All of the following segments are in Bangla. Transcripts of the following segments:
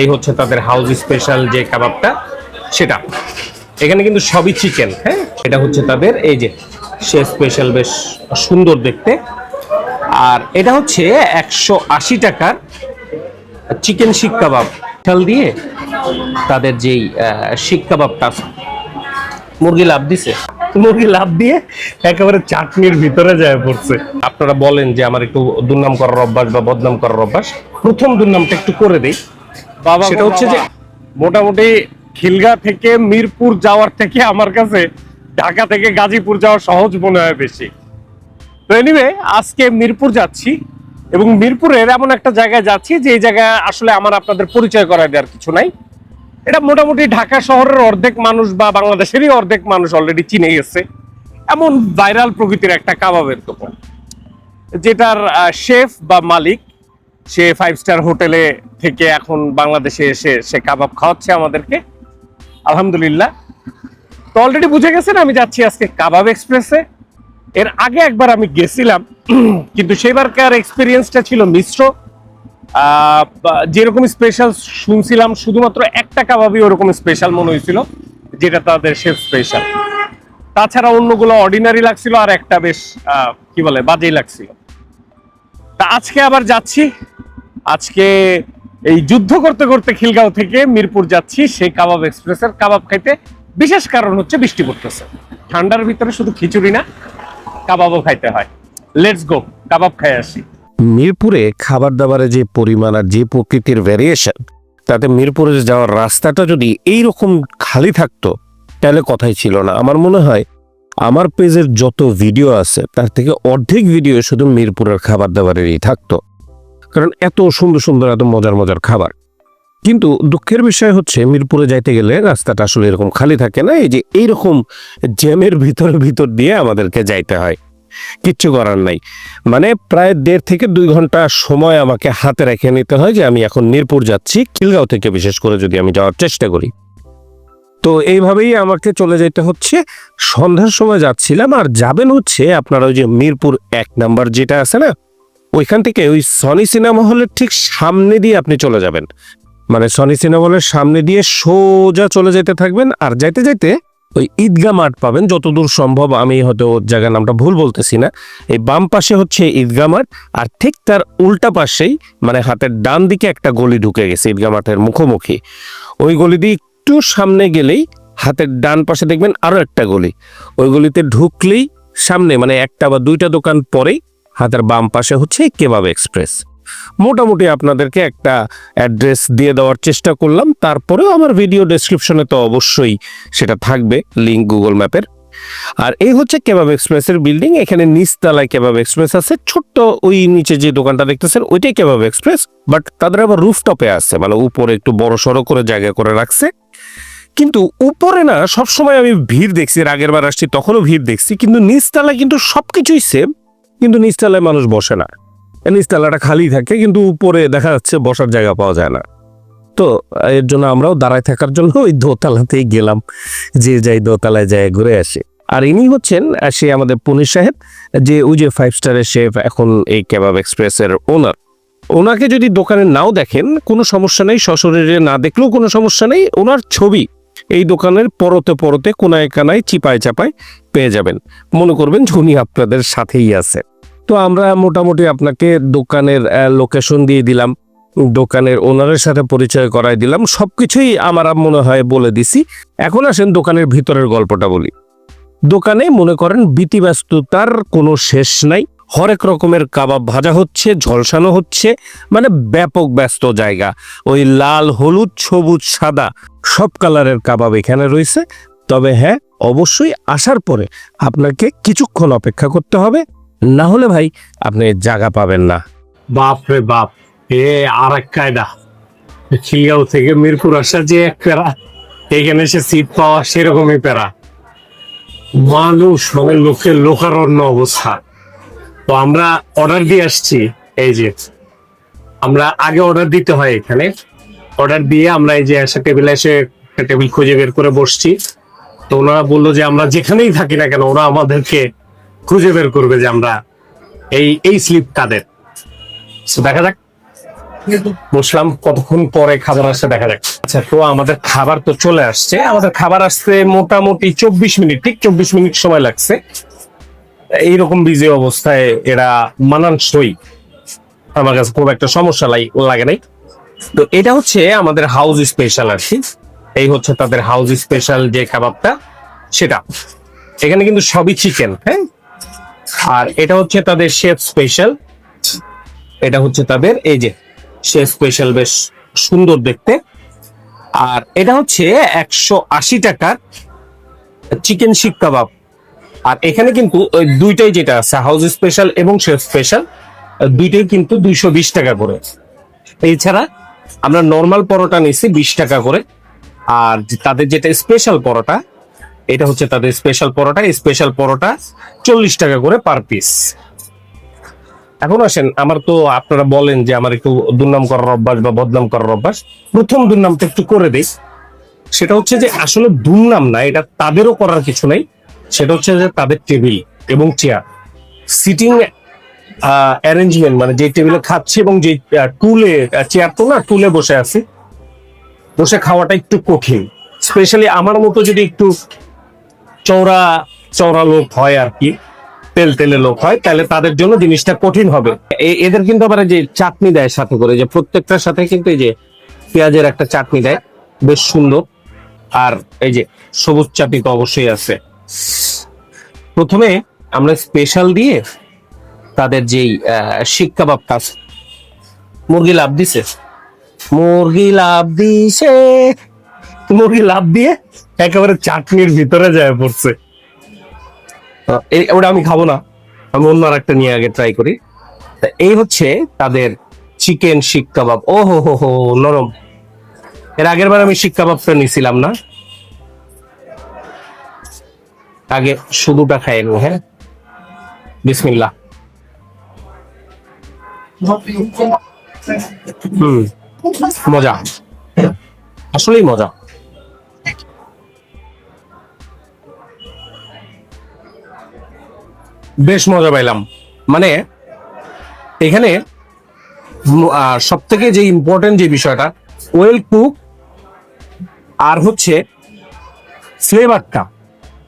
এই হচ্ছে তাদের হাউস স্পেশাল যে কাবাবটা সেটা। এখানে কিন্তু সবই চিকেন হ্যাঁ? এটা হচ্ছে তাদের এই যে সে স্পেশাল বেশ সুন্দর দেখতে। আর এটা হচ্ছে একশো আশি টাকার চিকেন শিক কাবাব চাল দিয়ে তাদের যেই শিক কাবাবটা আছে, মুরগি লাভ দিছে। মুরগি লাভ দিয়ে একেবারে চাটনির ভিতরে যায় পড়ছে। আপনারা বলেন যে আমার একটু দুর্নাম করার অভ্যাস বা বদনাম করার অভ্যাস। প্রথম দুর্নামটা একটু করে দেই। সেটা হচ্ছে যে মোটামুটি খিলগা থেকে মিরপুর যাওয়ার থেকে আমার কাছে ঢাকা থেকে গাজীপুর যাওয়া সহজ মনে হয় বেশি। তো এনিওয়ে আজকে মিরপুর যাচ্ছি এবং মিরপুরের এমন একটা জায়গায় যাচ্ছি যে এই জায়গায় আসলে আমার আপনাদের পরিচয় করায় দেওয়ার কিছু নাই। এটা মোটামুটি ঢাকা শহরের অর্ধেক মানুষ বা বাংলাদেশেরই অর্ধেক মানুষ অলরেডি চিনে গেছে। এমন ভাইরাল প্রকৃতির একটা কাবাবের দোকান যেটার শেফ বা মালিক সে ফাইভ স্টার হোটেলে থেকে এখন বাংলাদেশে এসে সে কাবাব খাওয়াচ্ছে আমাদেরকে। আলহামদুলিল্লাহ। তো অলরেডি বুঝে গেছেন, আমি যাচ্ছি আজকে কাবাব এক্সপ্রেসে এর আগে একবার আমি গেছিলাম, কিন্তু সেবারকার এক্সপিরিয়েন্সটা ছিল মিশ্র। যেরকম স্পেশাল শুনছিলাম, শুধুমাত্র একটা কাবাবই ওরকম স্পেশাল মনে হয়েছিল, যেটা তাদের শেফ স্পেশাল তাছাড়া অন্যগুলো অর্ডিনারি লাগছিল আর একটা বেশ কি বলে, বাজেই লাগছিল। তা আজকে আবার যাচ্ছি। আজকে এই যুদ্ধ করতে করতে খিলগাঁও থেকে মিরপুর যাচ্ছি, সেই কাবাব এক্সপ্রেসের কাবাব খাইতে। বিশেষ কারণ হচ্ছে বৃষ্টি পড়তেছে। ঠান্ডার ভিতরে শুধু খিচুড়ি না, কাবাবও খাইতে হয়। লেটস গো কাবাব খাই আসি। মিরপুরে খাবার দাবারে যে পরিমাণ আর যে প্রকৃতির ভ্যারিয়েশন তাতে মিরপুরে যাওয়ার রাস্তাটা যদি এই রকম খালি থাকতো, তাহলে কথাই ছিল না। আমার মনে হয় আমার পেজের যত ভিডিও আছে, তার থেকে অর্ধেক ভিডিও শুধু মিরপুরের খাবার দাবারেরই থাকতো। কারণ এত সুন্দর সুন্দর, এত মজার মজার খাবার। কিন্তু দুঃখের বিষয় হচ্ছে, মিরপুরে যাইতে গেলে রাস্তাটা আসলে এরকম খালি থাকে না, এই যে এইরকম জ্যামের ভিতর ভিতর দিয়ে আমাদেরকে যাইতে হয়। কিচ্ছু করার নাই। মানে প্রায় দেড় থেকে দুই ঘণ্টা সময় আমাকে হাতে রেখে নিতে হয় যে আমি এখন মিরপুর যাচ্ছি, খিলগাঁও থেকে বিশেষ করে যদি আমি যাওয়ার চেষ্টা করি। তো এইভাবেই আমাকে চলে যেতে হচ্ছে। সন্ধ্যার সময় যাচ্ছিলাম, আর যাবেন হচ্ছে আপনারা ওই যে মিরপুর এক নাম্বার যেটা আছে না ওইখান থেকে ওই সনি সিনেমা হলের ঠিক সামনে দিয়ে আপনি চলে যাবেন। মানে সনি সিনেমা হলের সামনে দিয়ে সোজা চলে যেতে থাকবেন আর যাইতে যাইতে ওই ঈদগা মাঠ পাবেন। যতদূর সম্ভব আমি হয়তো জায়গার নামটা ভুল বলতেছি না। এই বাম পাশে হচ্ছে ঈদগা মাঠ আর ঠিক তার উল্টা পাশেই মানে হাতের ডান দিকে একটা গলি ঢুকে গেছে ঈদগা মাঠের মুখোমুখি। ওই গলি দিয়ে একটু সামনে গেলেই হাতের ডান পাশে দেখবেন আরও একটা গলি। ওই গলিতে ঢুকলেই সামনে মানে একটা বা দুইটা দোকান পরেই হাতের বাম পাশে হচ্ছে কেবাব এক্সপ্রেস। মোটামুটি আপনাদেরকে একটা অ্যাড্রেস দিয়ে দেওয়ার চেষ্টা করলাম। তারপরেও আমার ভিডিও ডেসক্রিপশনে তো অবশ্যই সেটা থাকবে লিঙ্ক গুগল ম্যাপের আর এই হচ্ছে কেবাব এক্সপ্রেসের বিল্ডিং এখানে নিচতলায় কেবাব এক্সপ্রেস আছে। ছোট্ট ওই নিচে যে দোকানটা দেখতেছেন, ওইটাই কেবাব এক্সপ্রেস বাট তাদের আবার রুফটপে আছে মানে উপরে একটু বড় সড়ো করে জায়গা করে রাখছে। কিন্তু উপরে না, সবসময় আমি ভিড় দেখছি আগের বার আসছি, তখনও ভিড় দেখছি, কিন্তু নিচতলায় কিন্তু সবকিছুই সেম কিন্তু নিচতলায় মানুষ বসে না। নিচতলাটা খালি থাকে, কিন্তু উপরে দেখা যাচ্ছে বসার জায়গা পাওয়া যায় না। তো, এর জন্য আমরাও দাঁড়ায় থাকার জন্য ওই দোতলাতেই গেলাম, যে যাই দোতলায় যায় ঘুরে আসে। আর ইনি হচ্ছেন, সে আমাদের পুনির সাহেব, যে ওই যে ফাইভ স্টারের শেফ এখন এই কেবাব এক্সপ্রেসের ওনার ওনাকে যদি দোকানে নাও দেখেন, কোনো সমস্যা নেই, সশরীরে না দেখলেও কোনো সমস্যা নেই, ওনার ছবি এই দোকানের পরতে পরতে কোনায় কানায় চিপায় চাপায় পেয়ে যাবেন। মনে করবেন ঝুনি আপনাদের সাথেই আছে। তো আমরা মোটামুটি আপনাকে দোকানের লোকেশন দিয়ে দিলাম। দোকানের ওনারের সাথে পরিচয় করাই দিলাম। সব কিছুই আমার মনে হয় বলে দিছি। এখন আসেন দোকানের ভিতরের গল্পটা বলি। দোকানে মনে করেন ব্যস্ততার কোনো শেষ নাই। হরেক রকমের কাবাব ভাজা হচ্ছে, ঝলসানো হচ্ছে মানে ব্যাপক ব্যস্ত জায়গা। ওই লাল, হলুদ, সবুজ, সাদা সব কালারের কাবাব এখানে রয়েছে। তবে হ্যাঁ অবশ্যই আসার পরে আপনাকে কিছুক্ষণ অপেক্ষা করতে হবে। না হলে ভাই, আপনি জায়গা পাবেন না। বাপ রে বাপ, এ আর এক কায়দা। খিলগাঁও থেকে মিরপুর আসা যে এক প্যারা, এখানে এসে সিট পাওয়া সেরকমই প্যারা। মানুষ মানে লোকের লোকারণ্য অবস্থা। তো আমরা অর্ডার দিয়ে আসছি। এই যে, আমরা আগে অর্ডার দিতে হয় এখানে। অর্ডার দিয়ে আমরা এই যে এসে টেবিলে এসে একটা টেবিল খুঁজে বের করে বসছি। তো ওনারা বলল যে আমরা যেখানেই থাকি না কেন, ওরা আমাদেরকে খুঁজে বের করবে যে আমরা এই এই স্লিপ কাদের। দেখা যাক। বসলাম, কতক্ষণ পরে খাবার আসছে দেখা যাক। আচ্ছা তো আমাদের খাবার তো চলে আসছে। আমাদের খাবার আসতে মোটামুটি চব্বিশ মিনিট, ঠিক চব্বিশ মিনিট সময় লাগছে। এইরকম বিজি অবস্থায় এরা মানানসই আমার কাছে খুব একটা সমস্যা লাগে নাই। তো এটা হচ্ছে আমাদের হাউস স্পেশাল আর কি এই হচ্ছে তাদের হাউস স্পেশাল যে কাবাবটা, সেটা। এখানে কিন্তু সবই চিকেন হ্যাঁ? আর এটা হচ্ছে তাদের শেফ স্পেশাল এটা হচ্ছে তাদের এই যে শেফ স্পেশাল বেশ সুন্দর দেখতে। আর এটা হচ্ছে একশো আশি টাকার চিকেন শিক কাবাব। আর এখানে কিন্তু ওই দুইটাই যেটা আছে হাউস স্পেশাল এবং শেফ স্পেশাল দুইটাই কিন্তু দুইশো বিশ টাকা করে। এছাড়া আমরা নর্মাল পরোটা নিছি বিশ টাকা করে, আর তাদের যেটা স্পেশাল পরোটা, এটা হচ্ছে তাদের স্পেশাল পরোটা স্পেশাল পরোটা চল্লিশ টাকা করে পার পিস এখন আসেন, আমার তো আপনারা বলেন যে আমার একটু দুর্নাম করার অভ্যাস বা বদনাম করার অভ্যাস। প্রথম দুর্নামটা একটু করে দেই। সেটা হচ্ছে যে আসলে দুর্নাম না, এটা তাদেরও করার কিছু নেই। সেটা হচ্ছে যে তাদের টেবিল এবং চেয়ার সিটিং অ্যারেঞ্জমেন্ট মানে যে টেবিলে খাচ্ছি এবং যে টুলে চেয়ার তো না টুলে বসে আছি। বসে খাওয়াটা একটু কঠিন। স্পেশালি আমার মতো যদি একটু চওড়া চওড়া লোক হয় আর কি, তেল তেলে লোক হয়, তাহলে তাদের জন্য জিনিসটা কঠিন হবে। এদের কিন্তু আবার যে চাটনি দেয় সাথে করে, যে প্রত্যেকটার সাথে কিন্তু এই যে পেঁয়াজের একটা চাটনি দেয়, বেশ সুন্দর। আর এই যে সবুজ চাটনি তো অবশ্যই আছে। প্রথমে আমরা স্পেশাল দিয়ে তাদের যেই আহ, শিক কাবাবটা আছে মুরগি লাভ দিছে। মুরগি লাভ দিছে। মুরগি লাভ দিয়ে একেবারে চাটনির ভিতরে যায় পড়ছে। ওটা আমি খাব না। আমি অন্য আর একটা নিয়ে আগে ট্রাই করি। তা এই হচ্ছে তাদের চিকেন শিক কাবাব ও হো হো হো নরম। এর আগের বার আমি শিক কাবাবটা নিছিলাম না। আগে শুধুটা খাই নি হ্যাঁ? বিসমিল্লাহ। হুম, মজা। আসলেই মজা। বেশ মজা পাইলাম। মানে এখানে সব থেকে যে ইম্পর্টেন্ট যে বিষয়টা ওয়েল কুক আর হচ্ছে ফ্লেভারটা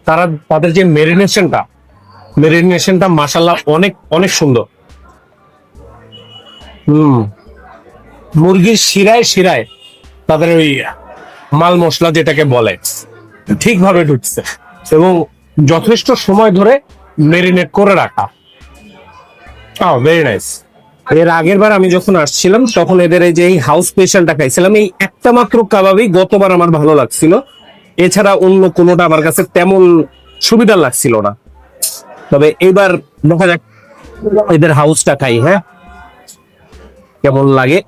তারা তাদের যে মেরিনেশনটা মেরিনেশনটা মাসাল্লাহ অনেক অনেক সুন্দর। হুম। মুরগির শিরায় শিরায় তাদের ওই মাল মশলা যেটাকে বলে, ঠিকভাবে ঢুকছে এবং যথেষ্ট সময় ধরে মেরিনেট করে রাখা। ভেরি নাইস এর আগের বার আমি যখন আসছিলাম, তখন এদের এই যে হাউস স্পেশালটা খাইছিলাম, এই একটা মাত্র কাবাবই গতবার আমার ভালো লাগছিল। এছাড়া অন্য কোনোটা আমার কাছে তেমন সুবিধা লাগছিল না। তবে এবার দেখা যাক এদের হাউসটা খাই হ্যাঁ? কেমন লাগে?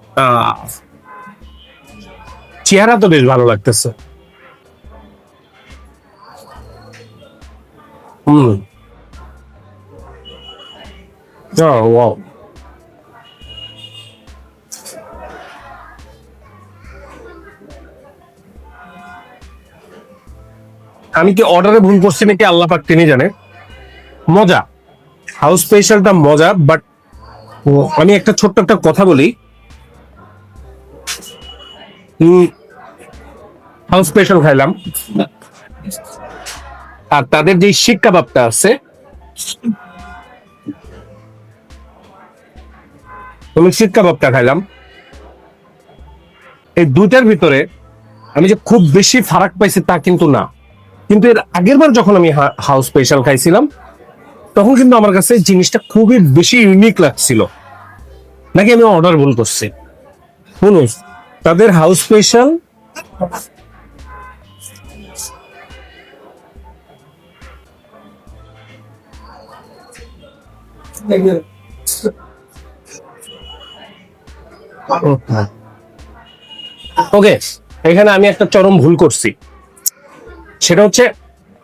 চেহারা তো বেশ ভালো লাগতেছে। হুম। Oh, আমি কি অর্ডারে ভুল করছি নাকি আল্লাহ পাক তিনি জানে? মজা। হাউস স্পেশালটা মজা বাট আমি একটা ছোট্ট একটা কথা বলি। হাউস স্পেশাল খাইলাম। আর তাদের যে শিক কাবাবটা আছে, আমি শিক কাবাবটা খাইলাম। এই দুইটার ভিতরে আমি যে খুব বেশি ফারাক পাইছি তা কিন্তু না। কিন্তু এর আগের বার যখন আমি হাউস স্পেশাল খাইছিলাম, তখন কিন্তু আমার কাছে জিনিসটা খুবই বেশি ইউনিক লাগছিল। নাকি আমি অর্ডার ভুল করছি? শুনুন, তাদের হাউস স্পেশাল ওকে এখানে আমি একটা চরম ভুল করছি। সেটা হচ্ছে,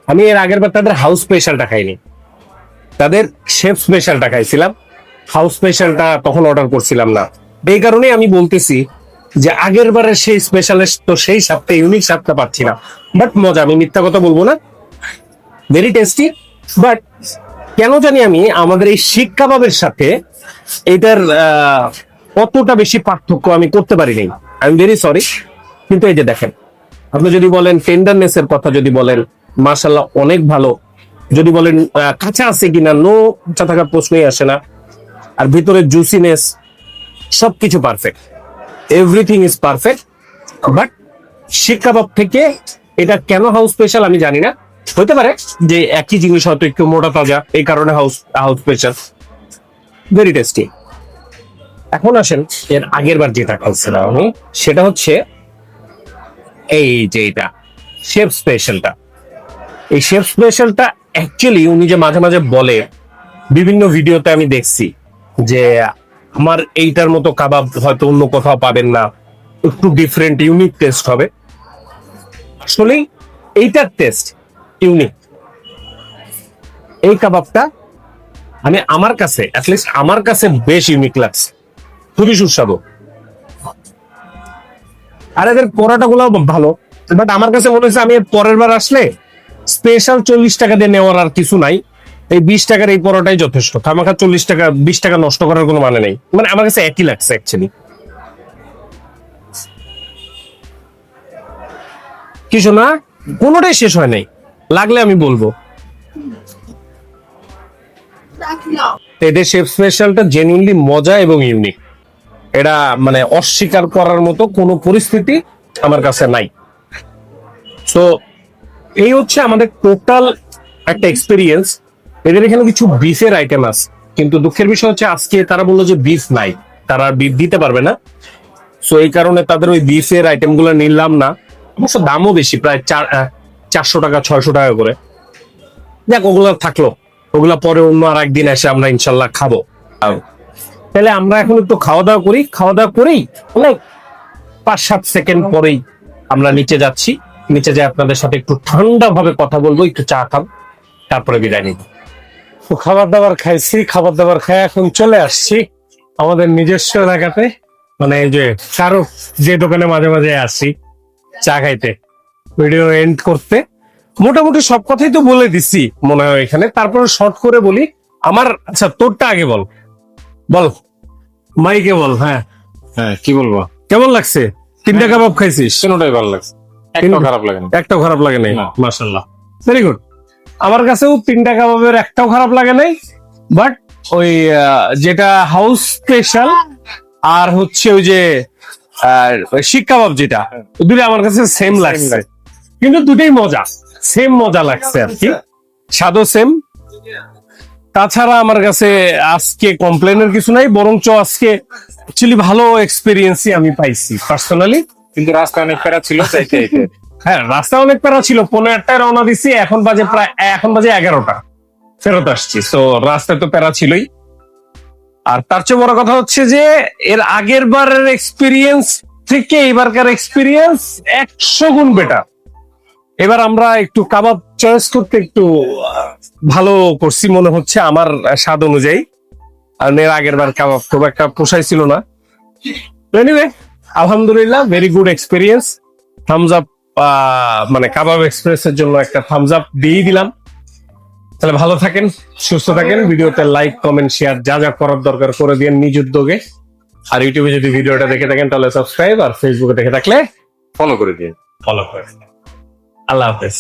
আমি এর আগের বার তাদের হাউস স্পেশালটা খাইনি। তাদের শেফ স্পেশালটা খাইছিলাম। হাউস স্পেশালটা তখন অর্ডার করছিলাম না। এই কারণে আমি বলতেছি যে আগের বারের সেই স্পেশালিস্ট তো সেই স্বাদটা ইউনিক স্বাদটা পাচ্ছি না। বাট মজা, আমি মিথ্যা কথা বলব না। ভেরি টেস্টি বাট কেন জানি আমি আমাদের এই শিক কাবাবের সাথে এটার অতটা বেশি পার্থক্য আমি করতে পারি নাই আই এম ভেরি সরি কিন্তু এই যে দেখেন আপনি যদি বলেন টেন্ডারনেস এর কথা যদি বলেন মার্শাল্লাহ অনেক ভালো। যদি বলেন কাঁচা আছে কিনা নো কাঁচা থাকার প্রশ্নই আসে না। আর ভিতরে জুসিনেস সবকিছু perfect everything is perfect but seekh kebab থেকে এটা কেন হাউস স্পেশাল আমি জানি না। হতে পারে যে একই জিনিস হয়তো একটু মোটা তাজা, এই কারণে house house special very tasty এখন আসেন, এর আগের বার যেটা খাইছিলাম আমি, সেটা হচ্ছে এই যে এটা শেফ স্পেশালটা এই শেফ স্পেশালটা অ্যাকচুয়ালি উনি যে মাঝে মাঝে বলে, বিভিন্ন ভিডিওতে আমি দেখছি যে আমার এইটার মতো কাবাব হয়তো অন্য কোথাও পাবেন না, একটু ডিফারেন্ট ইউনিক টেস্ট হবে। আসলেই এইটার টেস্ট ইউনিক এই কাবাবটা মানে আমার কাছে অ্যাটলিস্ট আমার কাছে বেশ ইউনিক লাগছে। খুবই সুস্বাদু। আর এদের পরোটা গুলো ভালো। বাট আমার কাছে মনে হচ্ছে আমি পরের বার আসলে স্পেশাল চল্লিশ টাকা দিয়ে নেওয়ার আর কিছু নাই। এই বিশ টাকার এই পরোটাই যথেষ্ট। খামাখা চল্লিশ টাকা বিশ টাকা নষ্ট করার কোনো মানে নেই। মানে আমার কাছে একই লাগছে অ্যাকচুয়ালি কিছু না কোনোটাই শেষ হয় নাই। লাগলে আমি বলব। এদের শেফ স্পেশালটা জেনুইনলি মজা এবং ইউনিক এটা মানে অস্বীকার করার মতো কোনো পরিস্থিতি আমার কাছে নাই। তো এই হচ্ছে আমাদের টোটাল একটা এক্সপিরিয়েন্স এদের এখানে কিছু বিফের আইটেম আছে, কিন্তু দুঃখের বিষয় হচ্ছে আজকে তারা বলল যে বিফ নাই, তারা আর বিফ দিতে পারবে না। সো এই কারণে তাদের ওই বিফের আইটেমগুলো নিলাম না। অবশ্য দামও বেশি, প্রায় চার চারশো টাকা, ছয়শো টাকা করে। দেখ ওগুলো থাকল। ওগুলা পরে অন্য আর একদিন এসে আমরা ইনশাল্লাহ খাব। তাহলে আমরা এখন একটু খাওয়া দাওয়া করি। খাওয়া দাওয়া করেই অনেক পাঁচ সাত সেকেন্ড পরেই আমরা নিচে যাচ্ছি। নিচে যাই আপনাদের সাথে একটু ঠান্ডা ভাবে কথা বলব, একটু চা খাব, তারপরে বিদায় নিব। খাবার দাবার খাইছি খাবার দাবার খাই, এখন চলে আসছি আমাদের নিজস্ব এলাকাতে। মানে এই যে কারও যে দোকানে মাঝে মাঝে আসি চা খাইতে, ভিডিও এন্ড করতে। মোটামুটি সব কথাই তো বলে দিছি মনে হয় এখানে। তারপরে শর্ট করে বলি, আমার আচ্ছা তোরটা আগে বল। বল। মাইকে বল হ্যাঁ। হ্যাঁ কি বলব? কেমন লাগছে? তিনটা কাবাব খাইছিস? তিনটাই ভালো লাগছে। একটাও খারাপ লাগে না একটাও খারাপ লাগে নাই? না। মার্শাল্লাহ ভেরি গুড আমার কাছেও তিনটা কাবাবের একটাও খারাপ লাগে নাই বাট ওই যেটা হাউস স্পেশাল আর হচ্ছে ওই যে শিক কাবাব যেটা দুটো আমার কাছে সেম লাগছে। কিন্তু দুটোই মজা। সেম মজা লাগছে আর কি। স্বাদও সেম তাছাড়া আমার কাছে আজকে কমপ্লেনের কিছু নাই বরঞ্চ আজকে অ্যাকচুয়ালি ভালো এক্সপিরিয়েন্সই আমি পাইছি পার্সোনালি কিন্তু রাস্তা অনেক প্যারা ছিল। হ্যাঁ রাস্তা অনেক প্যারা ছিল পনেরো আটটায় রওনা দিছি এখন বাজে প্রায় এখন বাজে এগারোটা। ফেরত আসছি তো রাস্তায় তো প্যারা ছিলই। আর তার চেয়ে বড় কথা হচ্ছে যে এর আগের বারের এক্সপিরিয়েন্স থেকে এবারকার এক্সপিরিয়েন্স একশো গুণ বেটার এবার আমরা একটু কাবাব চয়েস করতে একটু ভালো করছি মনে হচ্ছে আমার স্বাদ অনুযায়ী। আর এর আগের বার কাবাব খুব একটা পোষাই ছিল না। এনিওয়ে আলহামদুলিল্লাহ very good experience Thums Up মানে কাবাব এক্সপ্রেসের জন্য একটা থামস আপ দিয়ে দিলাম। তাহলে ভালো থাকেন সুস্থ থাকেন। ভিডিওতে লাইক কমেন্ট শেয়ার যা যা করার দরকার করে দিয়ে নিজ উদ্যোগে। আর ইউটিউবে যদি ভিডিওটা দেখে থাকেন তাহলে সাবস্ক্রাইব আর ফেসবুকে দেখে থাকলে ফলো করে দিন ফলো করে আল্লাহ হাফেজ।